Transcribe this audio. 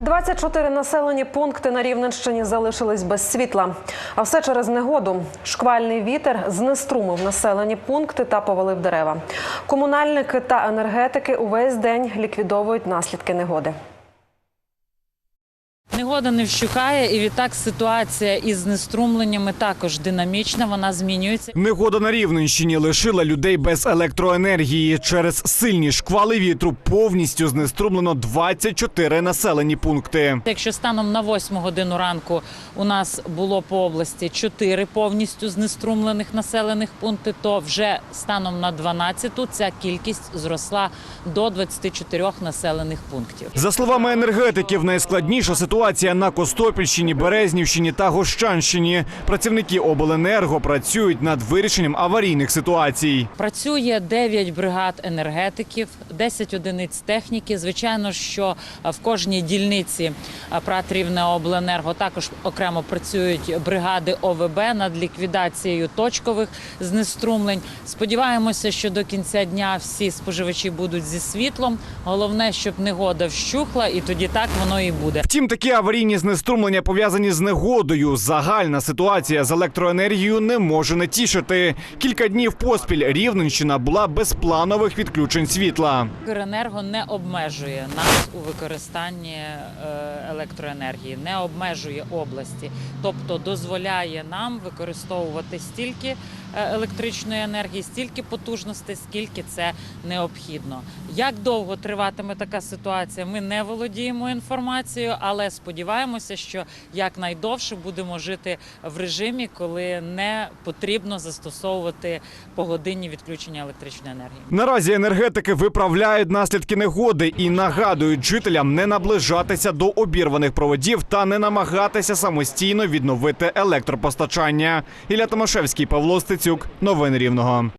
24 населені пункти на Рівненщині залишились без світла. А все через негоду. Шквальний вітер знеструмив населені пункти та повалив дерева. Комунальники та енергетики увесь день ліквідовують наслідки негоди. Негода не вщухає, і відтак ситуація із знеструмленнями також динамічна. Вона змінюється. Негода на Рівненщині лишила людей без електроенергії. Через сильні шквали вітру повністю знеструмлено 24 населені пункти. Якщо станом на 8 годину ранку у нас було по області 4 повністю знеструмлених населених пункти, то вже станом на 12 ця кількість зросла до 24 населених пунктів. За словами енергетиків, найскладніша ситуація на Костопільщині, Березнівщині та Гощанщині. Працівники обленерго працюють над вирішенням аварійних ситуацій. Працює 9 бригад енергетиків, 10 одиниць техніки. Звичайно, що е, в кожній дільниці е, ПРАТ Рівнеобленерго також окремо працюють бригади ОВБ над ліквідацією точкових знеструмлень. Сподіваємося, що до кінця дня всі споживачі будуть зі світлом. Головне, щоб негода вщухла, і тоді так воно і буде. Втім, такі аварійні знеструмлення пов'язані з негодою. Загальна ситуація з електроенергією не може не тішити. Кілька днів поспіль Рівненщина була без планових відключень світла. Укренерго не обмежує нас у використанні е, електроенергії, не обмежує області, тобто дозволяє нам використовувати стільки е, електричної енергії, стільки потужностей, скільки це необхідно. Як довго триватиме така ситуація? Ми не володіємо інформацією, але сподіваємося, що якнайдовше будемо жити в режимі, коли не потрібно застосовувати погодинні відключення електричної енергії. Наразі енергетики виправляють наслідки негоди і нагадують жителям не наближатися до обірваних проводів та не намагатися самостійно відновити електропостачання. Ілля Томашевський, Павло Стецюк. Новини Рівного.